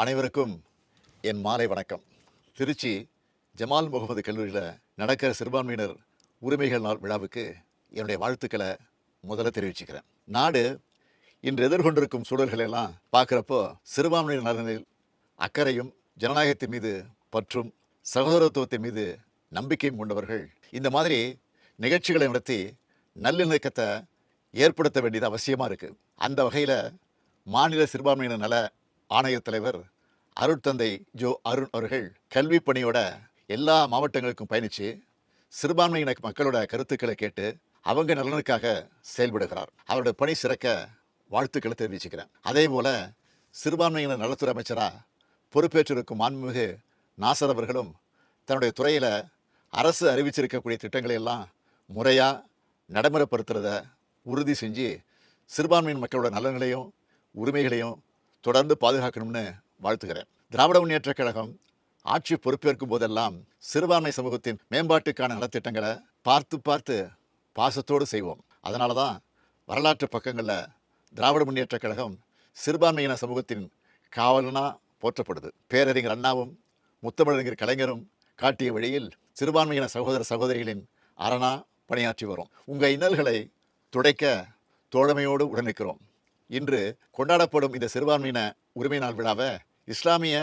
அனைவருக்கும் என் மாலை வணக்கம். திருச்சி ஜமால் முகமது கல்லூரியில் நடக்கிற சிறுபான்மையினர் உரிமைகள் நாள் விழாவுக்கு என்னுடைய வாழ்த்துக்களை முதல்ல தெரிவிச்சுக்கிறேன். நாடு இன்று எதிர்கொண்டிருக்கும் சூழல்களெல்லாம் பார்க்குறப்போ சிறுபான்மையினர் நலனில் அக்கறையும் ஜனநாயகத்தின் மீது பற்றும் சகோதரத்துவத்தின் மீது நம்பிக்கையும் கொண்டவர்கள் இந்த மாதிரி நிகழ்ச்சிகளை நடத்தி நல்லிணக்கத்தை ஏற்படுத்த வேண்டியது அவசியமாக இருக்குது அந்த வகையில் மாநில சிறுபான்மையினர் நல ஆணையத் தலைவர் அருட்தந்தை ஜோ அருண் அவர்கள் கல்வி பணியோட எல்லா மாவட்டங்களுக்கும் பயணித்து சிறுபான்மையின மக்களோட கருத்துக்களை கேட்டு அவங்க நலனுக்காக செயல்படுகிறார். அவருடைய பணி சிறக்க வாழ்த்துக்களை தெரிவிச்சுக்கிறேன். அதே போல் சிறுபான்மையினர் நலத்துறை அமைச்சராக பொறுப்பேற்றிருக்கும் மாண்புமிகு நாசர் அவர்களும் தன்னுடைய துறையில் அரசு அறிவிச்சிருக்கக்கூடிய திட்டங்களை எல்லாம் முறையாக நடைமுறைப்படுத்துறத உறுதி செஞ்சு சிறுபான்மையின் மக்களோட நலன்களையும் உரிமைகளையும் தொடர்ந்து பாதுகாக்கணும்னு வாழ்த்துகிறேன். திராவிட முன்னேற்றக் கழகம் ஆட்சி பொறுப்பேற்கும் போதெல்லாம் சிறுபான்மை சமூகத்தின் மேம்பாட்டுக்கான நலத்திட்டங்களை பார்த்து பார்த்து பாசத்தோடு செய்வோம். அதனால தான் வரலாற்று பக்கங்களில் திராவிட முன்னேற்றக் கழகம் சிறுபான்மையின சமூகத்தின் காவலனா போற்றப்படுது. பேரறிஞர் அண்ணாவும் முத்தமிழறிஞர் கலைஞரும் காட்டிய வழியில் சிறுபான்மையின சகோதர சகோதரிகளின் அரணா பணியாற்றி வரும். உங்கள் இன்னல்களை துடைக்க தோழமையோடு உடனிருக்கிறோம் இன்று கொண்டாடப்படும் இந்த சிறுபான்மையின உரிமை நாள் விழாவை இஸ்லாமிய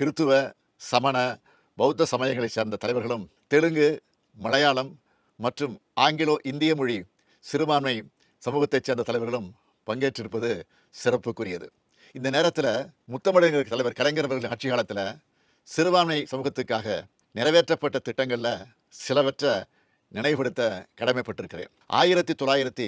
கிறித்துவ சமண பௌத்த சமயங்களைச் சேர்ந்த தலைவர்களும் தெலுங்கு மலையாளம் மற்றும் ஆங்கிலோ இந்திய மொழி சிறுபான்மை சமூகத்தைச் சேர்ந்த தலைவர்களும் பங்கேற்றிருப்பது சிறப்புக்குரியது. இந்த நேரத்தில் முத்தமிழர் தலைவர் கலைஞர் அவர்களின் ஆட்சி காலத்தில் சிறுபான்மை சமூகத்துக்காக நிறைவேற்றப்பட்ட திட்டங்களில் சிலவற்றை நினைவுபடுத்த கடமைப்பட்டிருக்கிறேன். ஆயிரத்தி தொள்ளாயிரத்தி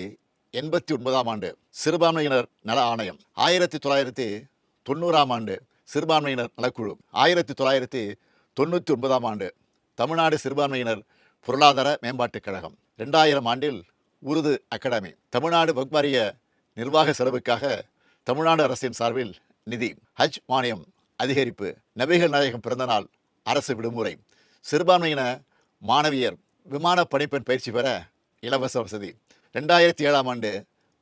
எண்பத்தி ஒன்பதாம் ஆண்டு சிறுபான்மையினர் நல ஆணையம். ஆயிரத்தி தொள்ளாயிரத்தி தொண்ணூறாம் ஆண்டு சிறுபான்மையினர் நலக்குழு. ஆயிரத்தி தொள்ளாயிரத்தி தொண்ணூற்றி ஒன்பதாம் ஆண்டு தமிழ்நாடு சிறுபான்மையினர் பொருளாதார மேம்பாட்டுக் கழகம். ரெண்டாயிரம் ஆண்டில் உருது அகாடமி. தமிழ்நாடு வக்பாரிய நிர்வாக செலவுக்காக தமிழ்நாடு அரசின் சார்பில் நிதி. ஹஜ் மானியம் அதிகரிப்பு. நபிகள் நாயகம் பிறந்தநாள் அரசு விடுமுறை. சிறுபான்மையின மாணவியர் விமான பணிப்பெண் பயிற்சி பெற இலவச வசதி. ரெண்டாயிரத்தி ஏழாம் ஆண்டு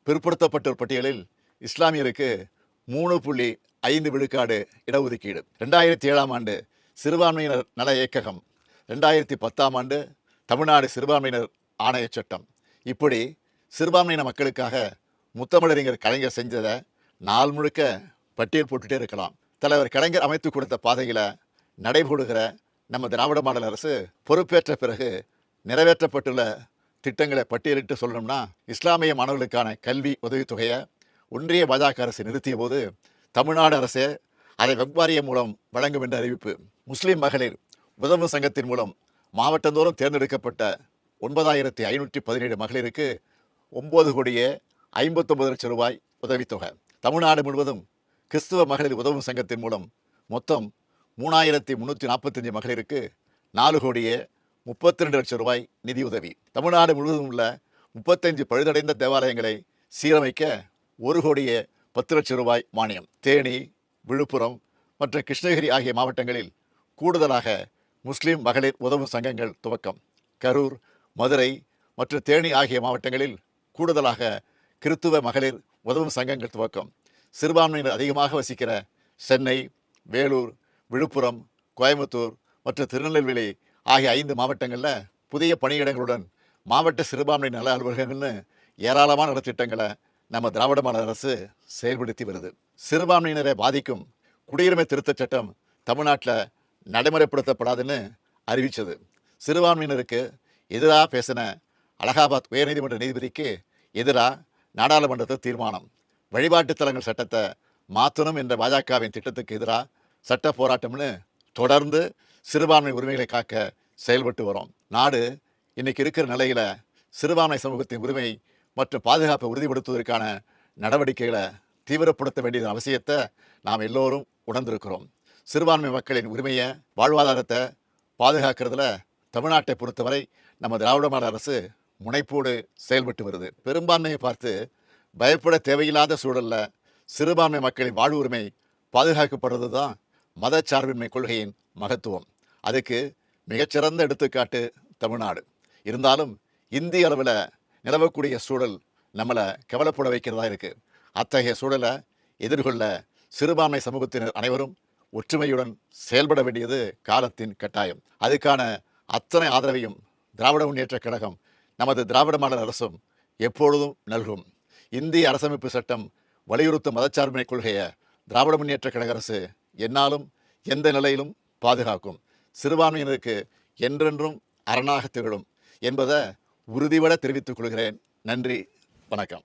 பிற்படுத்தப்பட்டோர் பட்டியலில் இஸ்லாமியருக்கு மூணு புள்ளி ஐந்து விழுக்காடு இடஒதுக்கீடு. ரெண்டாயிரத்தி ஏழாம் ஆண்டு சிறுபான்மையினர் நல இயக்ககம். ரெண்டாயிரத்தி பத்தாம் ஆண்டு தமிழ்நாடு சிறுபான்மையினர் ஆணையச் சட்டம். இப்படி சிறுபான்மையின மக்களுக்காக முத்தமிழறிஞர் கலைஞர் செஞ்சதை நாள் முழுக்க பட்டியல் போட்டுட்டே இருக்கலாம். தலைவர் கலைஞர் அமைத்து கொடுத்த பாதையில் நடைபோடுகிற நம்ம திராவிட மாடல் அரசு பொறுப்பேற்ற பிறகு நிறைவேற்றப்பட்டுள்ள திட்டங்களை பட்டியலிட்டு சொல்லணும்னா இஸ்லாமிய மாணவர்களுக்கான கல்வி உதவித்தொகையை ஒன்றிய பாஜக அரசு நிறுத்திய போது தமிழ்நாடு அரசே அதை வெவ்வாரியம் மூலம் வழங்கும் என்ற அறிவிப்பு முஸ்லீம் மகளிர் உதவு சங்கத்தின் மூலம் மாவட்டந்தோறும் தேர்ந்தெடுக்கப்பட்ட ஒன்பதாயிரத்தி ஐநூற்றி பதினேழு மகளிருக்கு ஒம்பது கோடியே ஐம்பத்தொம்பது லட்சம் ரூபாய் உதவித்தொகை. தமிழ்நாடு முழுவதும் கிறிஸ்துவ மகளிர் உதவும் சங்கத்தின் மூலம் மொத்தம் மூணாயிரத்தி முந்நூற்றி நாற்பத்தஞ்சு மகளிருக்கு நாலு கோடியே முப்பத்தி ரெண்டு லட்சம் ரூபாய் நிதியுதவி தமிழ்நாடு முழுவதும் உள்ள முப்பத்தஞ்சு பழுதடைந்த தேவாலயங்களை சீரமைக்க ஒரு கோடியே பத்து லட்சம் ரூபாய் மானியம். தேனி விழுப்புரம் மற்றும் கிருஷ்ணகிரி ஆகிய மாவட்டங்களில் கூடுதலாக முஸ்லீம் மகளிர் உதவும் சங்கங்கள் துவக்கம். கரூர் மதுரை மற்றும் தேனி ஆகிய மாவட்டங்களில் கூடுதலாக கிறித்துவ மகளிர் உதவும் சங்கங்கள் துவக்கம். சிறுபான்மையினர் அதிகமாக வசிக்கிற சென்னை வேலூர் விழுப்புரம் கோயம்புத்தூர் மற்றும் திருநெல்வேலி ஆகிய ஐந்து மாவட்டங்களில் புதிய பணியிடங்களுடன் மாவட்ட சிறுபான்மை நல அலுவலகங்கள்னு ஏராளமான நலத்திட்டங்களை நம்ம திராவிட மாநில அரசு செயல்படுத்தி வருது. சிறுபான்மையினரை பாதிக்கும் குடியுரிமை திருத்தச் சட்டம் தமிழ்நாட்டில் நடைமுறைப்படுத்தப்படாதுன்னு அறிவித்தது சிறுபான்மையினருக்கு எதிராக பேசின அலகாபாத் உயர்நீதிமன்ற நீதிபதிக்கு எதிராக நாடாளுமன்றத்தில் தீர்மானம். வழிபாட்டுத் தலங்கள் சட்டத்தை மாற்றணும் என்ற பாஜகவின் திட்டத்துக்கு எதிராக சட்ட போராட்டம்னு தொடர்ந்து சிறுபான்மை உரிமைகளை காக்க செயல்பட்டு வரோம். நாடு இன்னைக்கு இருக்கிற நிலையில் சிறுபான்மை சமூகத்தின் உரிமை மற்றும் பாதுகாப்பை உறுதிப்படுத்துவதற்கான நடவடிக்கைகளை தீவிரப்படுத்த வேண்டியதன் அவசியத்தை நாம் எல்லோரும் உணர்ந்திருக்கிறோம். சிறுபான்மை மக்களின் உரிமையை வாழ்வாதாரத்தை பாதுகாக்கிறதுல தமிழ்நாட்டை பொறுத்தவரை நம்ம திராவிட மாநில அரசு முனைப்போடு செயல்பட்டு வருது. பெரும்பான்மையை பார்த்து பயப்பட தேவையில்லாத சூழல்ல சிறுபான்மை மக்களின் வாழ்வு உரிமை பாதுகாக்கப்படுறது தான் மதச்சார்பின்மை கொள்கையின் மகத்துவம். அதுக்கு மிகச்சிறந்த எடுத்துக்காட்டு தமிழ்நாடு. இருந்தாலும் இந்திய அளவில் நிலவக்கூடிய சூழல் நம்மளை கவலைப்பட வைக்கிறதா இருக்கு. அத்தகைய சூழலை எதிர்கொள்ள சிறுபான்மை சமூகத்தினர் அனைவரும் ஒற்றுமையுடன் செயல்பட வேண்டியது காலத்தின் கட்டாயம். அதுக்கான அத்தனை ஆதரவையும் திராவிட முன்னேற்ற கழகம் நமது திராவிட மாடல் அரசும் எப்பொழுதும் நல்கும். இந்திய அரசமைப்பு சட்டம் வலியுறுத்தும் மதச்சார்பினை கொள்கையை திராவிட முன்னேற்ற கழக அரசு என்னாலும் எந்த நிலையிலும் பாதுகாக்கும். சிறுபான்மையினருக்கு என்றென்றும் அரணாக திகழும் என்பதை உறுதிபட தெரிவித்துக் கொள்கிறேன். நன்றி. வணக்கம்.